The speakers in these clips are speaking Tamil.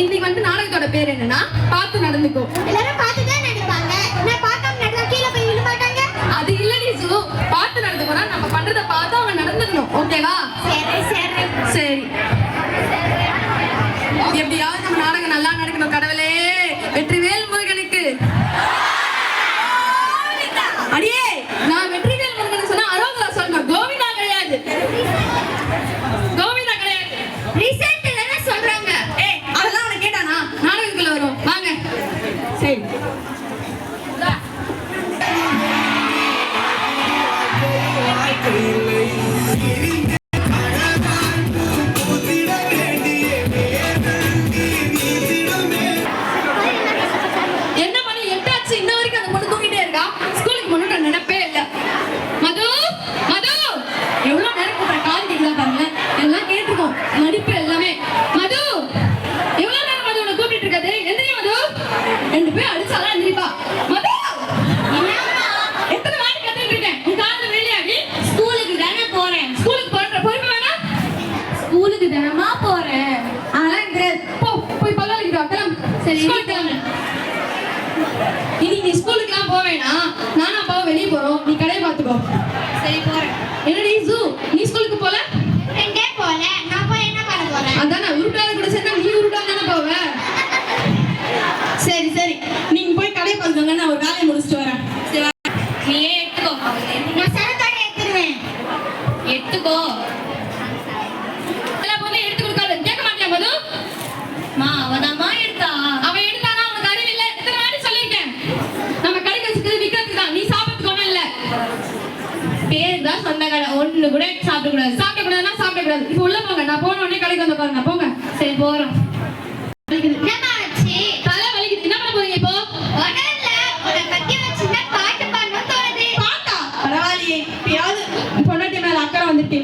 இன்னைக்கு வந்து நாடகத்தோட பேர் என்னன்னா பார்த்து நடந்துக்கோ. எல்லாரும் பார்த்து தான் நடிப்பாங்க. நான் பார்க்காம நடந்தா கீழே போய் விழ மாட்டாங்க? அது இல்ல நீசு பார்த்து நடந்துக்கோனா நம்ம பண்றத பார்த்து அவங்க நடந்துக்கணும். ஓகேவா? சரி சரி. சரி. போய் பல்ல வலிக்கிட்டு கிளம்பு சரி, கிளம்பு. இனி நீ ஸ்கூலுக்குலாம் போக வேணாம். நானும் அப்பாவும் வெளியே போறோம். நீ கடையை பார்த்துக்கோ. சரி போறேன். என்னடி ஜூ நீ ஸ்கூலுக்கு போல? எங்கே போல. நான் போய் என்ன பண்ண போறேன்? அதான் உருட்டாத கூட சேர்ந்தா நீ உருட்டாத தானே போவ? சரி சரி. நீங்க போய் கடையை பார்த்துக்கோங்க. நான் ஒரு வேலையை முடிச்சுட்டு வரேன் நீயே எடுத்துக்கோ நான் சரக்காடை எடுத்துருவேன் எடுத்துக்கோ எல்லா பொண்ணும் எடுத்து கொடுக்காது கேட்க மாட்டியா மது மா அவதாம்மா எடுத்தா? அவ எடுத்தானா? உனக்கு அறிவு இல்ல எத்தனை வாட்டி சொல்லியிருக்கேன். நம்ம கடைக்கு வச்சுக்கிறது விற்கிறதுக்கு தான். நீ சாப்பிட்டு ஒண்ணும் இல்ல. பேர் தான் சொந்த கடை. ஒண்ணு கூட சாப்பிட கூடாது சாப்பிட கூடாதுன்னா சாப்பிட கூடாது இப்போ உள்ள போங்க. நான் போன உடனே கடைக்கு வந்து பாருங்க. போங்க. சரி போறோம். தலை வலிக்குது. என்ன பண்ண போறீங்க இப்போ? பரவாயில்லையே. இப்பயாவது பொண்டாட்டி மேல அக்கறை வந்துட்டு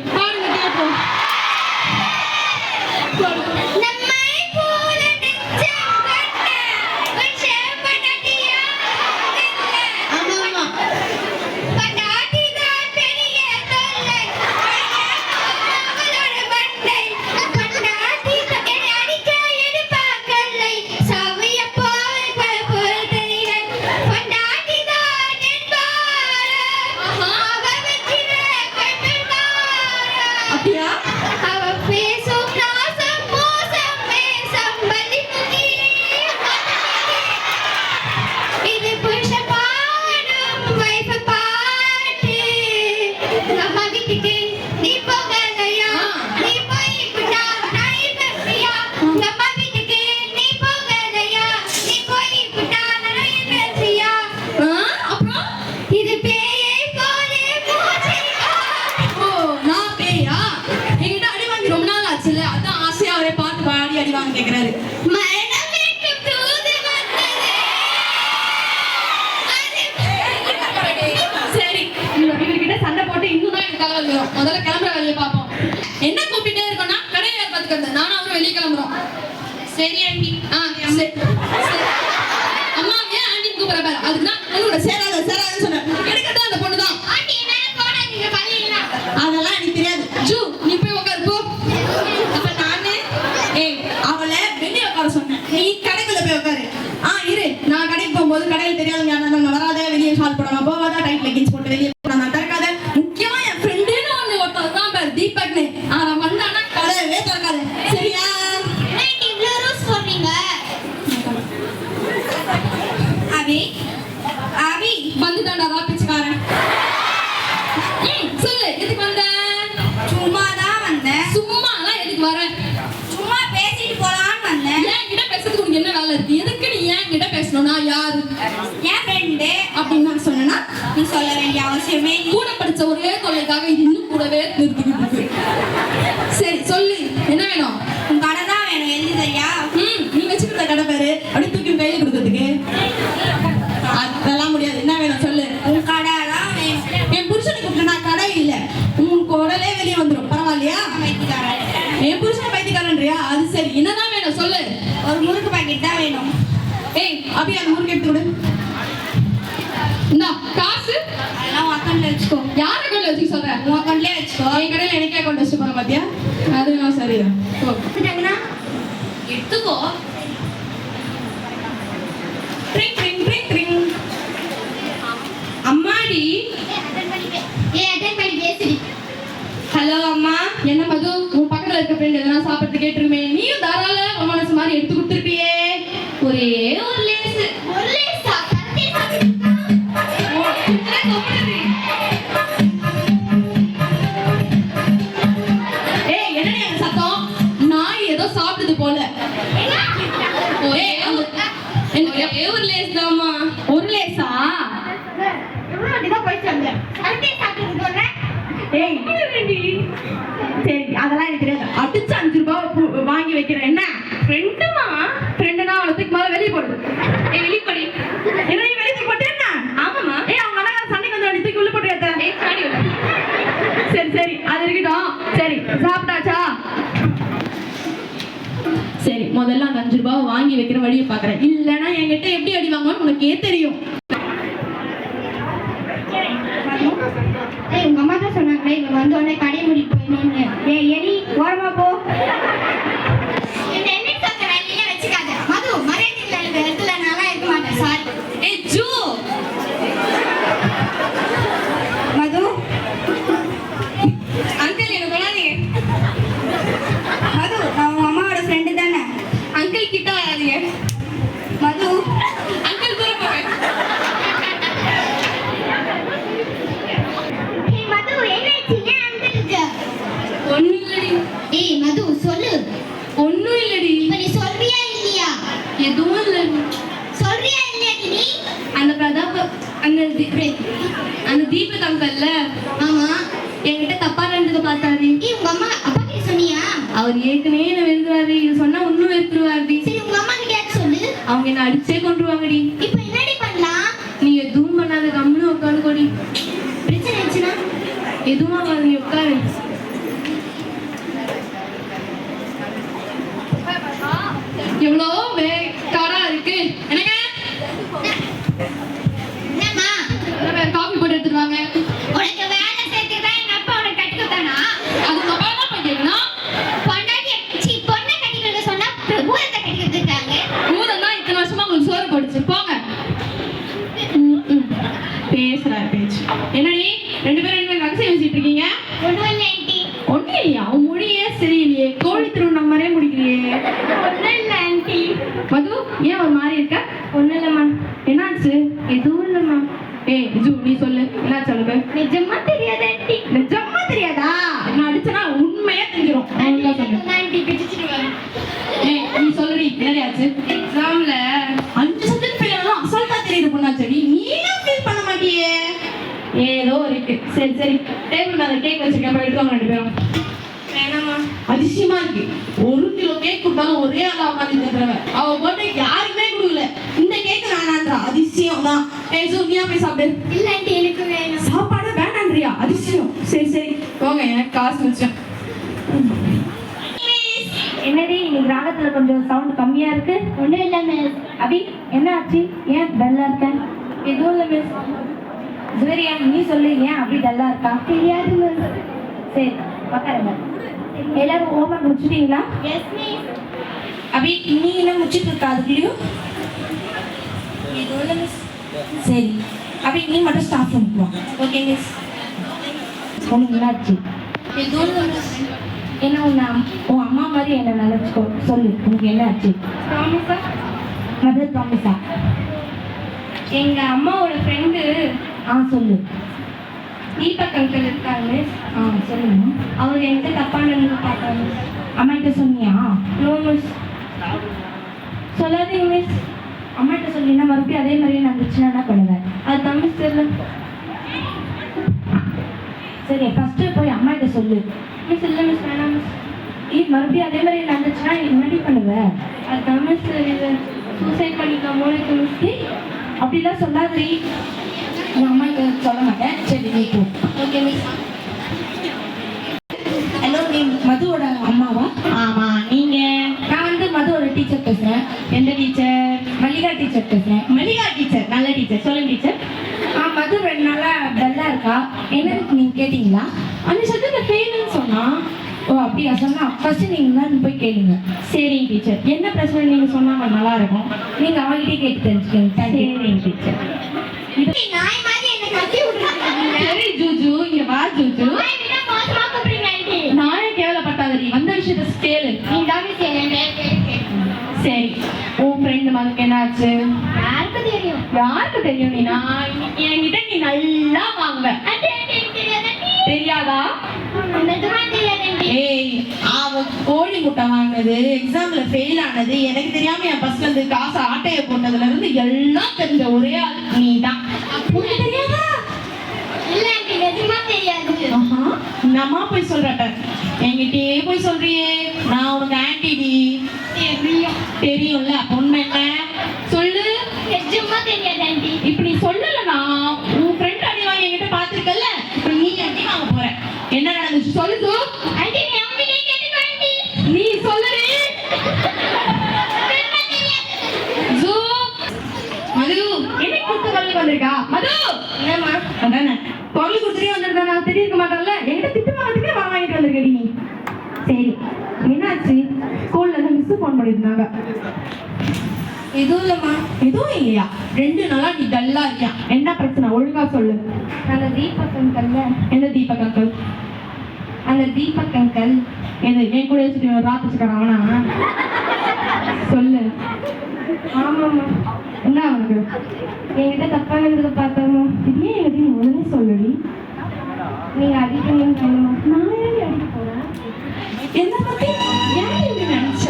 சரி ஆண்டி. ஆ அம்மா ஏன் ஆண்டி கூப்பிட பாரு அதுக்கு தான் உன்னோட சேராத சேராதுன்னு சொன்னேன் எடுக்கட்டும் அந்த பொண்ணு தான் ஆண்டி என்ன போடாதீங்க பள்ளியில அதெல்லாம் எனக்கு தெரியாது ஜூ நீ போய் உட்காரு போ அப்ப நானு ஏய் அவளை வெளியே உட்கார சொன்னேன் நீ கடைக்குள்ள போய் உட்காரு ஆ இரு நான் கடைக்கு போகும்போது கடையில் தெரியாதவங்க யாரும் வராத வெளியே ஷால் போடாம போகாத டைட் லெகின்ஸ் போட்டு வெளியே போடாம திறக்காத முக்கியமா என் ஃப்ரெண்டுன்னு ஒண்ணு ஒருத்தர் தான் பாரு தீபக்னு அவன் வந்தானா கடையவே திறக்காத சரியா ஆண்டி இவ்ளோ ரூல்ஸ் போடுறீங்க அவி அவி வந்துட்டான்டா வா பிச்சைக்காரன் ம், சொல்லு எதுக்கு வந்த சும்மா தான் வந்தேன் சும்மாலாம் எதுக்கு வரேன் சும்மா பேசிட்டு போலான்னு வந்தேன் ஏன் கிட்ட பேசுறதுக்கு உனக்கு என்ன வேலை இருக்கு எதுக்கு நீ ஏன் கிட்ட பேசணும் நான் யாரு என் ஃப்ரெண்டு அப்படின்னு நான் சொன்னேன்னா நீ சொல்ல இல்லை. கூட படிச்ச ஒரே தொல்லைக்காக இன்னும் கூடவே நிறுத்திக்கிட்டு இருக்கு. சரி சொல்லு. என்ன வேணும்? உன் கடை தான் வேணும். எழுதி ம் நீ வச்சுக்கிட்ட கடை பேரு? அப்படி தூக்கி கையில கொடுக்கறதுக்கு. அதெல்லாம் முடியாது. என்ன வேணும்? சொல்லு. உன் கடை தான் என் புருஷனை கூப்பிட்டு நான் கடை இல்ல. உன் குடலே வெளியே வந்துடும் பரவாயில்லையா? என் புருஷன் பைத்தியக்காரன்றியா? அது சரி. என்னதான் வேணும்? சொல்லு. ஒரு முறுக்கு பாக்கெட் தான் வேணும். ஏய் அபி அந்த முறுக்கு எடுத்து இந்தா. அதெல்லாம் உன் அக்கௌண்ட்ல வச்சுக்கோ. யார் அக்கௌண்ட்ல வச்சுக்க சொல்ற உன் அக்கௌண்ட்லயே வச்சுக்கோ. என் கடையில் எனக்கே அக்கௌண்ட் வச்சு போற பாத்தியா? அது நான் சரிதான் ஓ வச்சுட்டாங்கன்னா எடுத்துக்கோ. ட்ரிங் ட்ரிங் ட்ரிங் ட்ரிங். அம்மாடி. ஹலோ அம்மா. என்ன மது? உன் பக்கத்துல இருக்க ஃப்ரெண்ட் எதனா சாப்பிட்டு கேட்டிருமே நீயும் தாராள மனசு மாதிரி எடுத்து கொடுத்துருப்பியே. ஒரே ஒரு லேஸ் ஏய் முதல்ல அந்த அஞ்சு ரூபாய் வாங்கி வைக்கிற வழியை பாக்குறேன் இல்லைன்னா என்கிட்ட எப்படி அடி வாங்குவான்னு உனக்கே தெரியும். உங்க அம்மா தான் சொன்னாங்களே இவங்க வந்து உடனே ஏய் மது சொல்லு. ஒண்ணும் இல்லடி. இப்ப நீ சொல்றியா இல்லையா? எதுவும் இல்லை. சொல்றியா இல்லையா நீ? அந்த பிரதாப் அந்த தி- அந்த தீபக் அங்கல்ல ஆமா. என்கிட்ட தப்பா நடந்துக்க பார்த்தாரு. ஏய் உங்க அம்மா அப்பா கிட்ட சொன்னியா? அவர் ஏற்கனவே என்ன வெறுத்துறாரு இது சொன்னா இன்னும் வெறுத்துருவாருடி சரி உங்க அம்மா கிட்ட சொல்லு? அவங்க என்ன அடிச்சே கொண்டுருவாங்கடி இப்போ என்னடி பண்ணலாம்? நீ எதுவும் பண்ணாத கம்முன்னு உட்காந்து கொடி பிரச்சனை ஆச்சுன்னா எதுவும் ஆகாது நீ உட்காரு. எவ்வளோ வேக்காரா இருக்கு. என்னம்மா? காஃபி போட்டு எடுத்துட்டு வாங்க. உனக்கு வேலை தான் எங்க அப்பா உனக்கு கட்டி கொடுத்தானா? அது உங்க அப்பா தான் கேட்கணும் பொண்டாட்டி சீ பொண்ணை கட்டி கொடுக்க சொன்னா பூரத்தை கட்டி கொடுத்துருக்காங்க. பூதம் தான் இத்தனை வருஷமா உங்களுக்கு சோறு போடுச்சு போங்க. பேசுறாரு பேச்சு. என்னடி? ரெண்டு பேரும் என்ன ரகசியம் வச்சுட்டு இருக்கீங்க? ஒண்ணு இல்லையா உன் மொழியே சரியில்லையே. கோழி திருவண்ணம் மாதிரியே முடிக்கிறியே மது ஏன் ஒரு மாதிரி இருக்க? ஒண்ணும் இல்லம்மா என்னாச்சு? எதுவும் இல்லம்மா. ஏய் ஜூ நீ சொல்லு. என்னாச்சு உனக்கு? நிஜமா? சரி சரி. டேபிள் மேல கேக் வச்சிருக்கேன். போய் எடுத்துவாங்க ரெண்டு பேரும். அதிசயமா இருக்கு. ஒரு கிலோ கேக் கொடுத்தாலும் ஒரே ஆளா உட்காந்து தந்துடுவ அவ பர்த்டே யாருமே கொடுக்கல. இந்த கேக் வேணான்றா அதிசயம் தான். ஜூ நீயா போய் சாப்பிடு. இல்லை ஆண்டி எனக்கு வேணும். சாப்பாடு வேணான்றியா அதிசயம். சரி சரி. போங்க எனக்கு காசு மிச்சம். என்னடி இன்னைக்கு ராகத்துல கொஞ்சம் சவுண்ட் கம்மியா இருக்கு? ஒன்றும் இல்லை மிஸ் அபி என்ன ஆச்சு? ஏன் டல்லா இருக்க? எதுவும் இல்லை மிஸ் ஜுவரியா நீ சொல்லு ஏன் அப்படி டல்லா இருக்கா? தெரியாது சரி உக்காருங்க. எல்லாரும் ஹோம்ஒர்க் முடிச்சிட்டீங்களா? அபி நீ என்ன முடிச்சிட்டு இருக்கா அதுக்குள்ளயும் சரி. அபி நீ மட்டும் ஸ்டாஃப் ரூம் வா. ஓகே மிஸ் உனக்கு என்னாச்சு என்ன உன்னை உன் அம்மா மாதிரி என்ன நினைச்சுக்கோ. சொல்லு உனக்கு என்ன ஆச்சு? ப்ராமிஸா மதர் ப்ராமிஸா எங்க அம்மாவோட ஃப்ரெண்டு ஆ சொல்லு. தீபக் அங்கிள் இருக்காங்க மிஸ் ஆ சொல்லுங்க அவர் என்கிட்ட தப்பா நடந்து பார்த்தாங்க. மிஸ் அம்மா கிட்ட சொன்னியா நோ மிஸ் சொல்லாதீங்க மிஸ் அம்மா கிட்ட சொல்லினா மறுபடியும் அதே மாதிரியே நடந்துச்சுன்னா என்ன பண்ணுவேன் அது தான் மிஸ் தெரியல. சரி ஃபர்ஸ்ட் போய் அம்மா கிட்ட சொல்லு. மிஸ் இல்லை மிஸ் வேணாம் மிஸ் நீ மறுபடியும் அதே மாதிரி நடந்துச்சுன்னா நீ என்னடி பண்ணுவ? அது தெரியல. சூசைட் பண்ணிக்காமோ இருக்கு மிஸ் அப்படிலாம் சொல்லாதடி. உன் அம்மா கிட்ட சொல்ல மாட்டேன். சரி போ. ஓகே மிஸ் ஹலோ நீ மதுவோட அம்மாவா? ஆமா நீங்க? நான் வந்து மதுவோட டீச்சர் பேசுறேன். எந்த டீச்சர் மல்லிகா டீச்சர் பேசுறேன். மல்லிகா டீச்சர் நல்ல டீச்சர் சொல்லுங்க டீச்சர் ஆ மது ரெண்டு நாளா டல்லா இருக்கா? என்னதுக்கு நீங்க கேட்டீங்களா? அந்த சப்ஜெக்ட்ல ஃபெயில்னு சொன்னா? ஓ அப்படியா? சொன்னா ஃபர்ஸ்ட் நீங்க தான் போய் கேளுங்க. சரிங்க டீச்சர் என்ன பிரச்சனை நீங்க சொன்னா நல்லா இருக்கும். நீங்க அவங்ககிட்டே கேட்டு தெரிஞ்சுக்கோங்க. சரிங்க டீச்சர் நாய் மாதிரி என்னை கட்டி விட்டுருக்கீங்க. சரி ஜூஜு இங்க வா ஜூஜு. நாய் விட மோசமா கூப்பிடுறீங்க ஆண்டி நானே கேவலப்பட்டாதடி வந்த விஷயத்த கேளு. நீ தான் செய்யறேன் சரி உன் ஃப்ரெண்டு என்னாச்சு? யாருக்கு தெரியும்? யாருக்கு தெரியும் நீ? நான் என்கிட்ட நீ நல்லா வாங்குவ. தெரியாது? ஏய் அவ கோழி முட்டை வாங்கினது எக்ஸாம்ல ஃபெயில் ஆனது எனக்கு தெரியாம என் பஸ்ல இருந்து காசு ஆட்டைய போட்டதுல இருந்து எல்லாம் தெரிஞ்ச ஒரே ஆள் நீ தான் உனக்கு தெரியாதா? இல்ல ஆண்டி நிஜமா தெரியாது. ஆஹா நம்மா போய் சொல்றட்ட என்கிட்டயே போய் சொல்றியே நான் உனக்கு ஆன்டிடி தெரியும். தெரியும்ல உண்மை என்ன? சொல்லு. நிஜமா தெரியாது ஆண்டி இப்ப நீ சொல்லலனா உன் ஃப்ரெண்ட் அடி வாங்கி என்கிட்ட பாத்துருக்கல இப்ப நீ அடி வாங்க போற. என்ன நடந்துச்சு? சொல்லு. அதானே? குரல் கொடுத்துட்டே வந்திருக்கா நான் தெரியிருக்க மாட்டேன்ல? என்கிட்ட திட்டு வாங்கிட்டு வர வாங்கிட்டு வந்திருக்கடி நீ. சரி என்னாச்சு? ஸ்கூல்ல இருந்து மிஸ் ஃபோன் பண்ணியிருந்தாங்க. எதுவும் இல்லம்மா. எதுவும் இல்லையா? ரெண்டு நாளா நீ டல்லா இருக்கியா? என்ன பிரச்சனை? ஒழுங்கா சொல்லு. அந்த தீபக் அங்கல்ல எந்த தீபக் அங்கிள் அந்த தீபக் அங்கல் எது என் கூட வச்சுட்டு ராத்திச்சுக்காரன் அவனா? சொல்லு. ஆமாம்மா. என்ன அவனுக்கு என்கிட்ட தப்பா நடந்தது பார்த்தோமா இது ஏன் நீ உடனே சொல்லுடி. நீங்க அடிக்கணும்னு சொல்லுமா நான் ஏன் அடிக்க போறேன்? என்ன பத்தி ஏன் இப்படி நினைச்ச?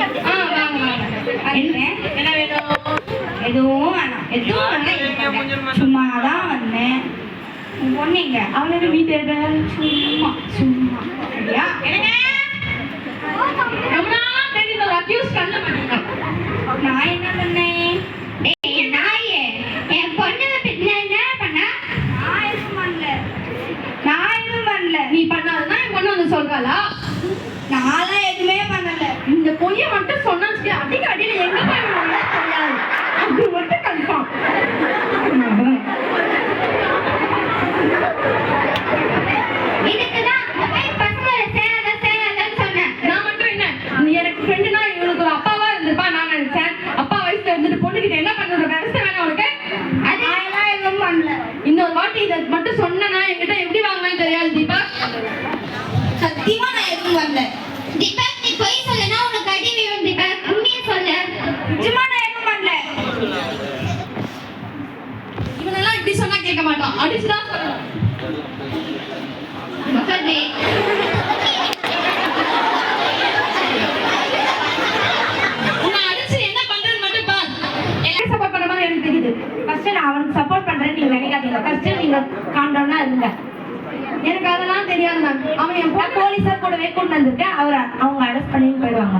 வாங்க வாங்க என்ன வேணும் எதுவும் வேணாம் எதுவும் வேணாம் சும்மா. தான் வந்தேன் உன் பொண்ணுங்க நீ தேட சும்மா. சும்மா. ரொம்ப நாளா அக்யூஸ் மாட்டேங்க நான் என்ன பண்ணேன் ஏய் நாயே என் பொண்ணு பின்ன என்ன பண்ணா நான் எதுவும் பண்ணல நான் எதுவும் பண்ணல நீ பண்ணாதான் என் பொண்ணு வந்து சொல்றாளா நான்லாம் எதுவுமே பண்ணல இந்த பொய்ய மட்டும் சொன்னா அடிக்க அடியில எங்க போய் விழுந்தா தெரியாது அது மட்டும் கன்ஃபார்ம் இதுக்குதான் அந்த மாதிரி பசங்களை சேராத சேராதன்னு சொன்னேன் நான் மட்டும் என்ன நீ எனக்கு ஃப்ரெண்டுனா இவனுக்கு ஒரு அப்பாவா இருந்திருப்பா நான் நினைச்சேன் அப்பா வயசுல இருந்துட்டு பொண்ணுகிட்ட என்ன பண்ணுற விவசாயம் வேணாம் உனக்கு அது நான்லாம் எதுவும் பண்ணல இன்னொரு வாட்டி இதை மட்டும் சொன்னனா என்கிட்ட எப்படி வாங்குவேன்னு தெரியாது தீபா சத்தியமா நான் எதுவும் வரல தீபக் நீ பொய் சொல்லனா உனக்கு அடி விழும் தீபக் உண்மையை சொல்லு சும்மா நான் எதுவும் பண்ணல இவனெல்லாம் இப்படி சொன்னா கேட்க மாட்டான் அடிச்சுதான் சொல்லணும் சொல்லு உன்னை அடிச்சு என்ன பண்றது மட்டும் பார் எல்லாம் சப்போர்ட் பண்ண மாதிரி எனக்கு தெரியுது ஃபர்ஸ்ட் நான் அவனுக்கு சப்போர்ட் பண்றேன்னு நீங்க நினைக்காதீங்க ஃபர்ஸ்ட் நீங்க காண்டவுனா இருங்க எனக்கு அதெல்லாம் தெரியாது மேம் அவன் என் நான் போலீஸார் கூடவே கொண்டு வந்திருக்கேன் அவர் அவங்க அரெஸ்ட் பண்ணி போயிடுவாங்க.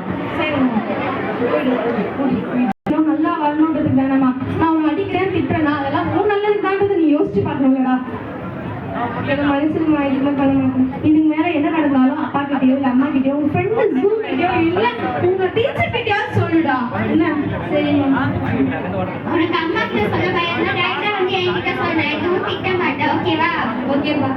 இன்னும் நல்லா வரணுன்றதுக்கு தானேம்மா நான் உன்னை அடிக்கிறேன் திட்டுறேனா அதெல்லாம் உன் நல்லதுக்கு தான்றது நீ யோசிச்சு பார்க்கணும்லடா. என் மனசுல நான் எதுவுமே பண்ண மாட்டேன். இதுக்கு மேல என்ன நடந்தாலும் அப்பா கிட்டயோ இல்ல அம்மா கிட்டயோ உன் ஃப்ரெண்டு ஜூ கிட்டயோ இல்ல உங்க டீச்சர் கிட்டயாவது சொல்லுடா. என்ன? சரி உனக்கு அம்மா கிட்ட சொல்ல பயம்னா டைரக்டா வந்து என்கிட்ட சொன்ன எதுவும் திட்ட மாட்டேன் ஓகேவா ஓகேப்பா.